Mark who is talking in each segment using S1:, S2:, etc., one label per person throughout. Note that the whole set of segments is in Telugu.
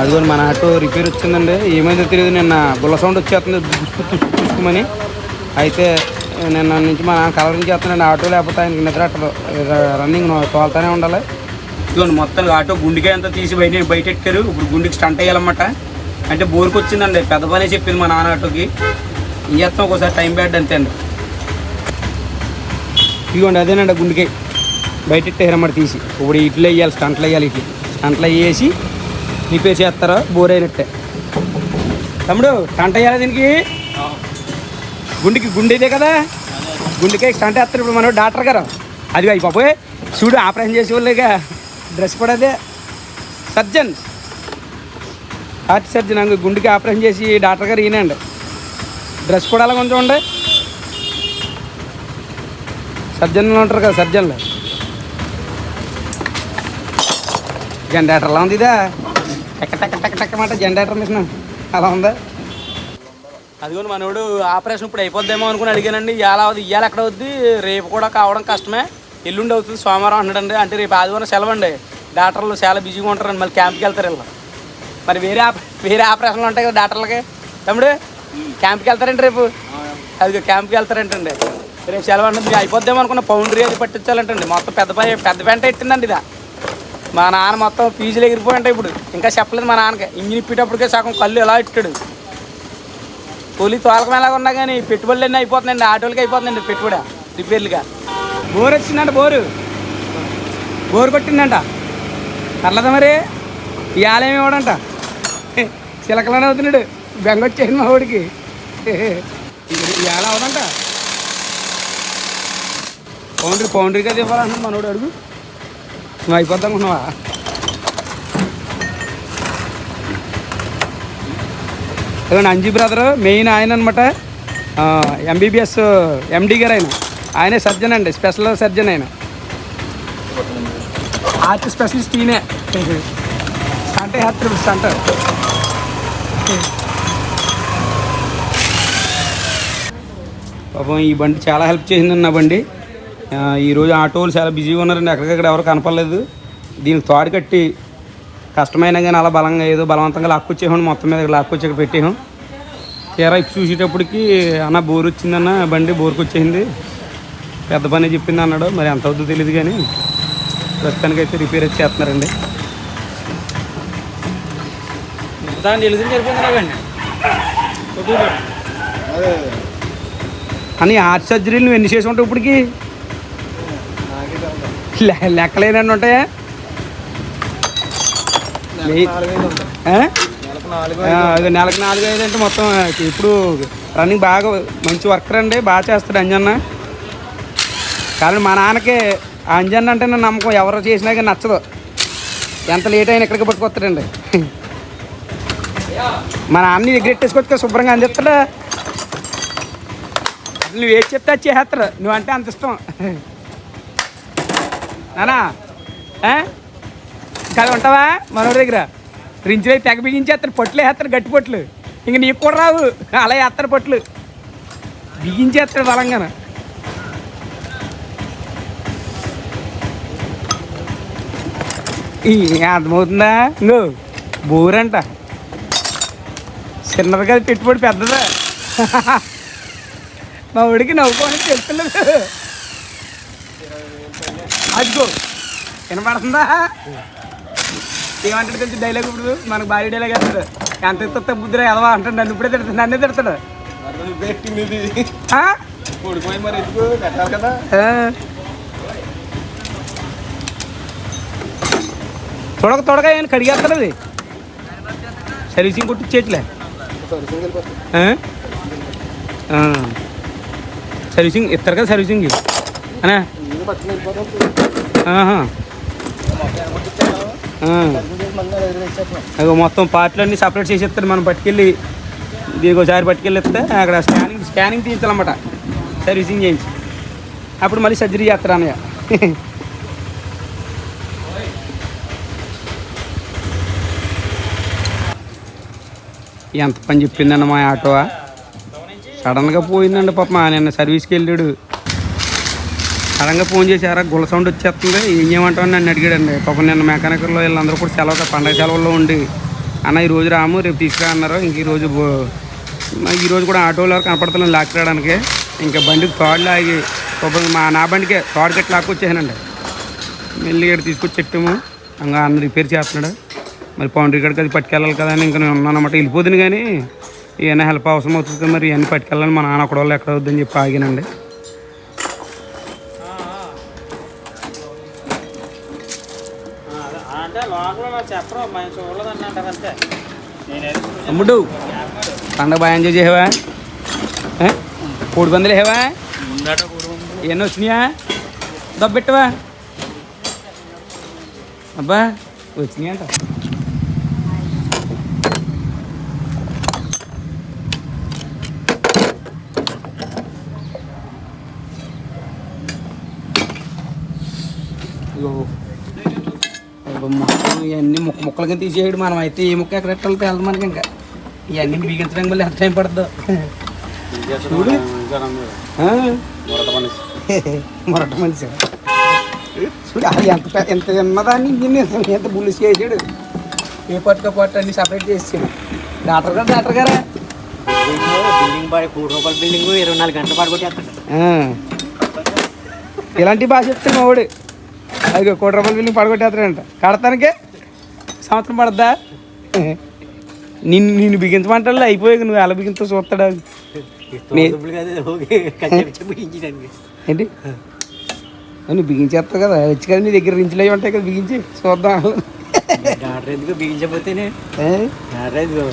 S1: అదిగోండి మన ఆటో రిపేర్ వచ్చిందండి. ఏమైందో తెలియదు నిన్న బుల్ల సౌండ్ వచ్చేస్తుంది చూసుకోమని. అయితే నిన్న నుంచి మా నాన్న కలరింగ్ చేస్తున్నాండి ఆటో లేకపోతే ఆయనకి నిద్ర రన్నింగ్ తోలుతానే ఉండాలి. ఇదిగోండి మొత్తం ఆటో గుండెకాయ అంతా తీసి బయట బయట ఎట్టారు ఇప్పుడు గుండెకి స్టంట్ వేయాలన్నమాట. అంటే బోర్కి వచ్చిందండి. పెద్ద పనే చెప్పింది మా నాన్న ఆటోకి. ఏం చేస్తాం ఒకసారి టైం బ్యాడ్ అంతే అండి. ఇదిగోండి అదేనండి గుండెకాయ బయట ఎట్టేరన్నమాట తీసి. ఇప్పుడు ఇట్లా వేయాలి స్టంట్లు వేయాలి ఇట్లా. స్టంట్లు వేసి రిపేర్ చేస్తారా? బోర్ అయినట్టే. తమ్ముడు స్టంట్ వేయాలి దీనికి? గుండెకి గుండె ఇదే కదా? గుండెకే స్టంట్ వేస్తారు ఇప్పుడు మనం డాక్టర్ గారు. అది అయిపోయి చూడు ఆపరేషన్ చేసే వాళ్ళేగా డ్రెస్ కూడా అదే. సర్జన్. హార్ట్ సర్జన్ అంగు గుండెకి ఆపరేషన్ చేసి డాక్టర్ గారు ఈయనండి. డ్రెస్ కూడా అలా కొంచెం ఉండే సర్జన్లు ఉంటారు కదా సర్జన్లు. జనరేటర్ ఎలా ఉంది ఇదా? టక్ టక్ టక్ టక్ మాట జనరేటర్ మిషన్. అలా ఉందా? అదిగోని మనోడు ఆపరేషన్ ఇప్పుడు అయిపోద్దేమో అనుకుని అడిగానండి. ఇవాళ అవుతుంది ఇవాళ ఎక్కడ అవుద్ది? రేపు కూడా కావడం కష్టమే. ఎల్లుండి అవుతుంది సోమవారం అంటాడండి అంటే రేపు ఆదివారం సెలవు అండి డాక్టర్లు చాలా బిజీగా ఉంటారండి. మళ్ళీ క్యాంప్కి వెళ్తారు వీళ్ళు. మరి వేరే వేరే ఆపరేషన్లు ఉంటాయి కదా డాక్టర్లకి. తమ్ముడు క్యాంప్కి వెళ్తారండి రేపు? అది క్యాంప్కి వెళ్తారంటండి. రేపు సెలవు అంటే మీకు అయిపోద్దేమో అనుకున్న పౌండరీ అది పట్టించాలంటండి. మొత్తం పెద్ద పెద్ద పెంట ఎట్టిందండి ఇదా? మా నాన్న మొత్తం ఫీజులు ఎగిరిపోయి ఉంటాయి ఇప్పుడు. ఇంకా చెప్పలేదు మా నాన్నకి. ఇంజిన్ ఇప్పేటప్పటికే సగం కళ్ళు ఎలా ఇట్టాడు? కూలీ తోలకం ఎలాగ ఉన్నా కానీ పెట్టుబడులు అన్నీ అయిపోతుందండి ఆటోలకి అయిపోతుందండి పెట్టుబడి. రిపేర్లుగా. బోర్ వచ్చిందంట బోరు. బోరు కొట్టిందంట. పర్లేదా మరి? ఈ ఆలయం ఇవ్వడంట చిలకలనే అవుతున్నాడు. బెంగ మా ఊడికి. ఈ ఆల అవదంట పౌండ్రీ పౌండ్రీ కదా ఇవ్వాలంటున్నాడు మనోడు అడుగు. నువ్వు అయిపోద్దాం అనుకున్నావా? ఇదిగోండి అంజీ బ్రదర్ మెయిన్ ఆయన అనమాట ఎంబీబీఎస్ ఎండి గారు ఆయన ఆయనే సర్జన్ అండి స్పెషల్ సర్జన్ ఆయన. హార్ట్ స్పెషలిస్ట్ ఈయనే. అంటే హార్ట్ అంటారు పాపం ఈ బండి చాలా హెల్ప్ చేసిందండి నా బండి. ఈరోజు ఈరోజు ఆటోలు చాలా బిజీగా ఉన్నారండి ఎక్కడికక్కడ ఎవరు కనపడలేదు. దీనికి తోడు కట్టి కష్టమైనా కానీ అలా బలంగా ఏదో బలవంతంగా లాక్కొచ్చేసాం మొత్తం మీద లాక్కొచ్చి ఇక్కడ పెట్టేసాం తీరా ఇప్పు చూసేటప్పటికి అన్న బోర్ వచ్చిందన్న బండి బోర్కి వచ్చేసింది పెద్ద పని చెప్పింది అన్నాడు. మరి ఎంత అవుతుందో తెలియదు కానీ ప్రస్తుతానికి అయితే రిపేర్ వచ్చి చేస్తున్నారండి దాన్ని సరిపోయింది అని హార్ట్ సర్జరీలు నువ్వు ఎన్ని చేసి ఉంటావు ఇప్పటికి? లె- లెక్కలేనన్ని ఉంటాయా? నెలకు నాలుగు ఐదు అంటే మొత్తం ఇప్పుడు రన్నింగ్ బాగా మంచి వర్కర్ అండి బాగా చేస్తాడు అంజన్న. కానీ మా నాన్నకి ఆ అంజన్న అంటే నా నమ్మకం ఎవరు చేసినా కానీ నచ్చదు. ఎంత లేట్ అయినా ఇక్కడికి పట్టుకొస్తాడండి. మా నాన్న దగ్గర ఎట్టేసుకొచ్చుకో శుభ్రంగా అందిస్తాడా? నువ్వు ఏది చెప్తే అది చేసేస్తారు నువ్వు అంటే అంత ఇష్టం. నానా కాదు ఉంటావా మనోడి దగ్గర. రించులు అయితే తెగ బిగించేస్తారు పొట్లే వేస్తారు గట్టి పొట్లు. ఇంక నీకు కూడా రావు. అలా వేస్తారు పొట్లు. బిగించేస్తాడు బలంగాన. అర్థమవుతుందా? నువ్వు బోరంట. చిన్నది కదా పెట్టుబడి పెద్దదా. మా ఊడికి నవ్వుకోని తెలుస్తలేదు అదిగో వినపడుతుందా? ఏమంటాడు తెలిసి డైలాగ్ ఇప్పుడు? మనకు భారీ డైలాగ్ వేస్తాడు. ఎంత ఎత్త బుద్ధిరా ఎదవా అంటాడు నన్ను. ఇప్పుడే తిడతాడు. నన్నే తిడతాడు. తొడక తొడక ఏమైనా కడిగేస్తాడు అది సర్వీసింగ్ ఆ? ఆ. సర్వీసింగ్ ఇస్తారు కదా సర్వీసింగ్. అనా
S2: ఇది పట్టుకుని వెళ్ళిపోతాం
S1: ఆహా. ఆ.
S2: సర్వీసింగ్ చేసి మళ్ళీ ఎదురు తెచ్చేస్తున్నాం
S1: అగో మొత్తం పార్ట్లన్నీ సపరేట్ చేసి ఇస్తారు మనం పట్టుకెళ్ళి దీనికి ఒకసారి పట్టుకెళ్ళి ఇస్తే అక్కడ స్కానింగ్ స్కానింగ్ తీయించాలన్నమాట. సర్వీసింగ్ చేయించి. అప్పుడు మళ్ళీ సర్జరీ చేస్తారు అన్నయ్య. ఎంత పని చెప్పిందండి మా ఆటో సడన్గా పోయిందండి పాప. మా నిన్న సర్వీస్కి వెళ్ళాడు. సడన్గా ఫోన్ చేశారా? గుల్ల సౌండ్ వచ్చేస్తుంది. ఏం చేయమంటావు నన్ను అడిగాడండి. పాపం నిన్న మెకానికల్లో వీళ్ళందరూ కూడా సెలవు పండగ సెలవుల్లో ఉండి. అన్న ఈరోజు రాము రేపు తీసుకురా అన్నారు. ఇంక ఈరోజు ఈరోజు కూడా ఆటోలో ఎవరు కనపడతలేదు లాక్కురావడానికి ఇంకా బండికి తోడలు ఆగి పాపం మా నా బండికే తోడు కట్టి లాక్కొచ్చేసానండి. మెల్లి ఇక్కడ తీసుకొచ్చి చెట్టాము ఇంకా అన్న రిపేర్ చేస్తున్నాడు. మరి పౌండరీ కాడికి అది పట్టుకెళ్ళాలి కదా అని ఇంకా నేను ఉన్నానమాట వెళ్ళిపోతుంది కానీ ఏమైనా హెల్ప్ అవసరం అవుతుంది మరి ఇవన్నీ పట్టుకెళ్ళాలి మా నాన్న ఒకడోళ్ళు ఎక్కడ వద్దని చెప్పి ఆగినండి. తమ్ముడు పండగ బాగా ఎంజాయ్ చేసావా ఏ? కోడి పందులు వేసావా ఎన్ని వచ్చినాయా దబ్బెట్టవా అబ్బా వచ్చినాయి అంట ఇగో మొత్తం ఇవన్నీ ముక్క ముక్కల కింద తీసేయడు మనం అయితే. ఏ ముక్క ఎక్కడ ఎట్టాలో తేలదు మనకి ఇంకా. ఇవన్నీ బిగించడానికి మళ్ళీ ఎంత టైం పడుతుందో. చూడు? మొరట మనిషి. చూడు అది ఎంత ఎంత ఉన్నదాన్ని ఇంజిన్ ఎంత బుల్లి చేసాడు. ఏ పట్టుక పట్టు అన్ని సపరేట్ చేసాడు డాక్టర్ గారు డాక్టర్ గారా.
S3: బిల్డింగ్ పడి మూడు రూపాయల బిల్డింగ్ ఇరవై నాలుగు గంటలు పడుకొట్టేస్తాడు
S1: ఆ. ఇలాంటి బాగా చెప్తాను మా వాడు. అది కోటి రూపాయల బిల్లు పడగొట్టేస్తాడంట కడతానికే సంవత్సరం పడద్దా? నిన్ను నిన్ను బిగించమంటాడు అయిపోయాక నువ్వు ఎలా బిగింతో చూస్తాడా? ఏంటి? నువ్వు బిగించేస్తావు కదా వచ్చి కదా నీ దగ్గర రించులు అవి ఉంటాయి కదా బిగించి చూద్దాం.
S3: డాక్టర్ ఎందుకు బిగించకపోతేనే
S1: ఏ?
S3: డాక్టర్ ఎందుకు?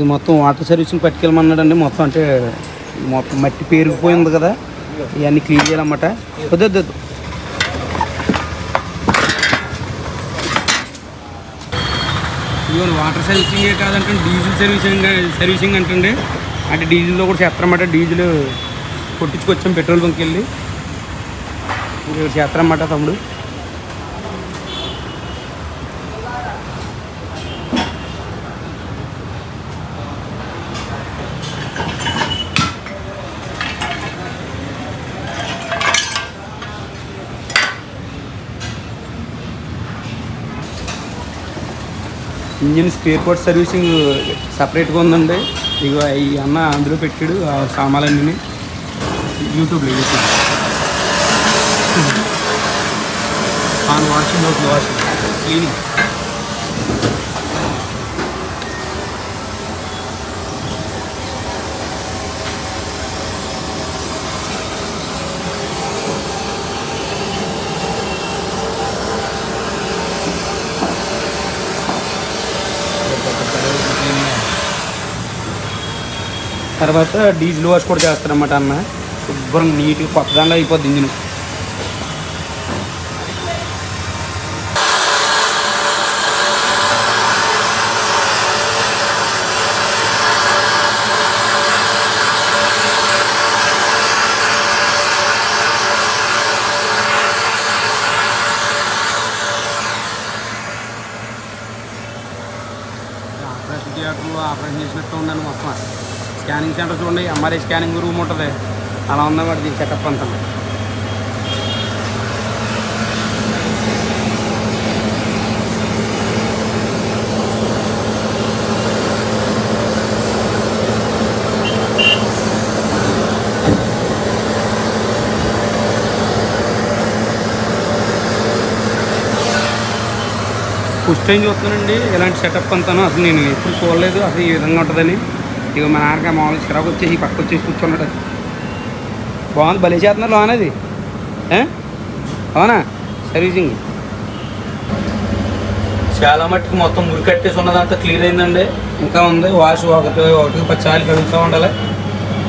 S1: ఇది మొత్తం వాటర్ సర్వీసింగ్ పట్టుకెళ్ళమన్నాడండి. మొత్తం అంటే మొత్తం మట్టి పేరుకుపోయింది కదా. ఇవన్నీ క్లీన్ చేయాలన్నమాట. వద్దు వద్దు ఇదిగోండి వాటర్ సర్వీసింగే కాదంటే డీజిల్ సర్వీసింగ్ సర్వీసింగ్ అంటండి. అంటే డీజిల్లో కూడా చేస్తారన్నమాట. డీజిల్ కొట్టించుకొచ్చాం పెట్రోల్ బంక్కి వెళ్ళి ఇక్కడ చేస్తారన్నమాట తమ్ముడు. ఇంజిన్ స్పేర్ పార్ట్ సర్వీసింగ్ సపరేట్గా ఉందండి. ఇక ఈ అన్న అందులో పెట్టాడు ఆ సామాన్లన్నీ. యూట్యూబ్లో YouTube on washing washing cleaning తర్వాత డీజిల్ వాష్ కూడా చేస్తారన్నమాట అన్న శుభ్రం నీట్గా కొత్త దాంట్లో అయిపోద్ది ఇంజిన్. ఆపరేషన్ థియేటర్లో ఆపరేషన్ చేసినట్టు ఉందండి మొత్తం. స్కానింగ్ సెంటర్ చూడండి ఎంఆర్ఐ స్కానింగ్ రూమ్ ఉంటుంది. అలా ఉందా దీని సెటప్ అంతా. ఫస్ట్ టైం చూస్తున్నానండి ఇలాంటి సెటప్ అంతాను. అసలు నేను ఎప్పుడు చూడలేదు అసలు ఈ విధంగా ఉంటుందని. ఇక మా నాన్నగా మామూలు చిరాకు వచ్చేసి పక్క వచ్చేసి కూర్చున్నాడు. బాగుంది భలే చేస్తున్నారు లోన్ అది? అవునా? సర్వీసింగ్. చాలా మట్టుకు మొత్తం మురికట్టేసి ఉన్నదంతా క్లియర్ అయిందండి. ఇంకా ఉంది వాష్ ఒకటి ఒకటి సార్లు కడుగుతూ ఉండాలి.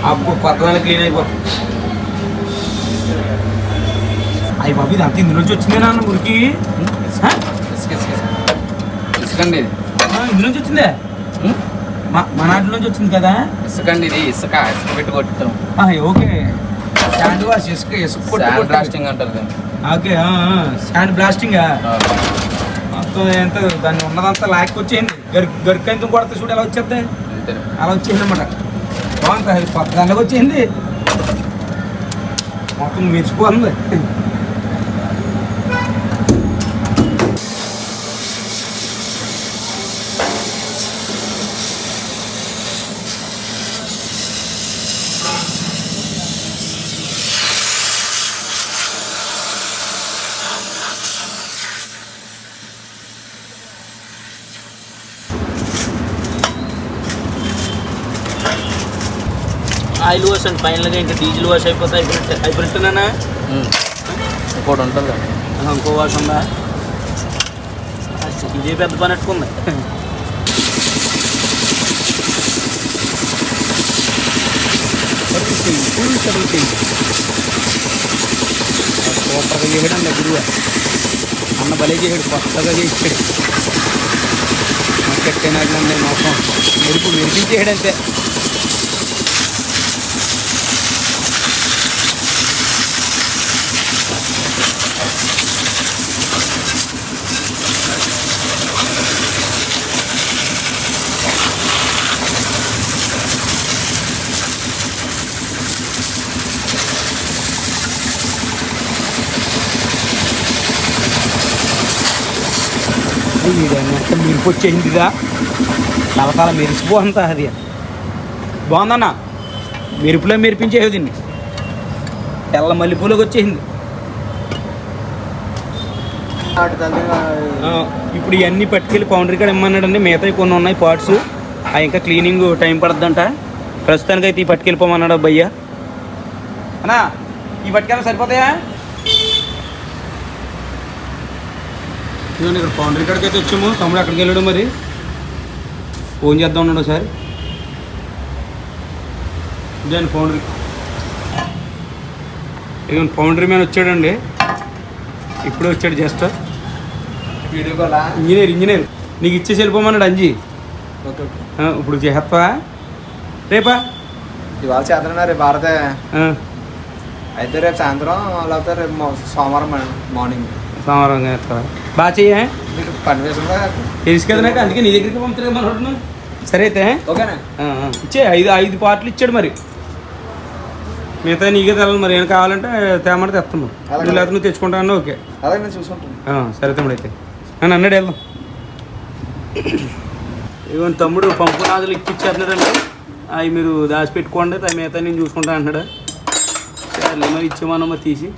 S1: అప్పుడు కొత్తదాన్ని క్లీన్ అయిపోతుంది. అయ్యి బాబు ఇది అంత ఇందు నుంచి వచ్చిందే నాన్న
S2: ఇసుక ఇసుకండి ఇది
S1: నుంచి వచ్చిందే? మా నాటి నుంచి వచ్చింది కదా?
S2: ఇసుకండి ఇది ఇసుక ఇసుక పెట్టి
S1: ఓకే. శాండ్ వాష్ ఇసుక ఇసుక కొట్టి
S2: బ్లాస్టింగ్ అంటారు.
S1: Okay sand blasting. మొత్తం ఎంత దాన్ని ఉన్నదంతా లాక్కొచ్చేయండి గరికి గరికంత కొడితే చూడు ఎలా వచ్చేద్ది?
S2: అంతే.
S1: అలా వచ్చేసింది అనమాట బాగుంటుంది అది దానిలోకి వచ్చేసింది మొత్తం మెచ్చిపోతుంది ఆయిల్ వాష్ అండ్ ఫైనల్గా ఇంకా డీజిల్ వాష్ అయిపోతే అయిపోయినట్టు అయిపోయినట్టునా
S2: ఉం. ఇంకోటి ఉంటుంది
S1: ఇంకో వాష్ ఉందా ఇదే పెద్ద పని అట్టుకుంది సూపర్గా చేయడం అన్న గురువు అన్న భలే చేయడు కొత్తగా చేసాడు కట్టేనాడు మొత్తం మెరుపు మెరిపించేయడు అంతే మొత్తం మెరుపు వచ్చేసిందిగా కలకాల మెరిసిపోంతా అది. బాగుందన్న? మెరుపులో మెరిపించేది దీన్ని. తెల్ల మల్లెపూలోకి వచ్చేసింది ఇప్పుడు ఇవన్నీ పట్టుకెళ్ళి పౌండరీ కాడ ఇమ్మన్నాడండి. మిగతాయి కొన్ని ఉన్నాయి పార్ట్స్. అవి ఇంకా క్లీనింగ్ టైం పడుతుందంట ప్రస్తుతానికి అయితే ఈ పట్టుకెళ్ళిపోమన్నాడు భయ్య అన్నా ఈ పట్టుకెళ్ళి సరిపోతాయా? ఇదిగోండి ఇక్కడ పౌండరీ కాడికి అయితే వచ్చాము. తమ్ముడు అక్కడికి వెళ్ళాడు మరి? ఫోన్ చేద్దాం ఉన్నాడు సార్ ఇదే పౌండరీ ఇదిగోండి పౌండరీ మ్యాన్ వచ్చాడండి. ఇప్పుడే వచ్చాడు జస్ట్. Engineer engineer. నీకు ఇచ్చేసి వెళ్ళిపోమన్నాడు అంజీ. ఇప్పుడు చేస్తావా రేపా?
S2: ఇవాళ చేతనా రేపు భారతే
S1: ఆ,
S2: అయితే రేపు సాయంత్రం లేకపోతే రేపు సోమవారం మార్నింగ్.
S1: సోమవారం చేస్తావా బాగా చెయ్యే?
S2: పని వేసుకుందా
S1: తెలుసు కదా నాకు అందుకే నీ దగ్గరికి పంపుతారు మనోడు సరే అయితే.
S2: ఓకేనా?
S1: ఇచ్చే ఐదు ఐదు పార్ట్లు ఇచ్చాడు మరి. మిగతా నీకే తెలాలి మరి. ఏం కావాలంటే తేమంటే తెస్తాము. నువ్వు లేకపోతే నువ్వు తెచ్చుకుంటాను ఓకే.
S2: అలాగే నేను చూసుకుంటాను.
S1: సరే తమ్ముడు అయితే. నన్ను అన్నాడు వెళ్దాం. ఇవన్న తమ్ముడు పంపు నాదులు ఇప్పించేస్తున్నాడండి అవి మీరు దాచిపెట్టుకోండి. మిగతా నేను చూసుకుంటా అంటున్నాడు. సరే మరి ఇచ్చేమన్నమా తీసి.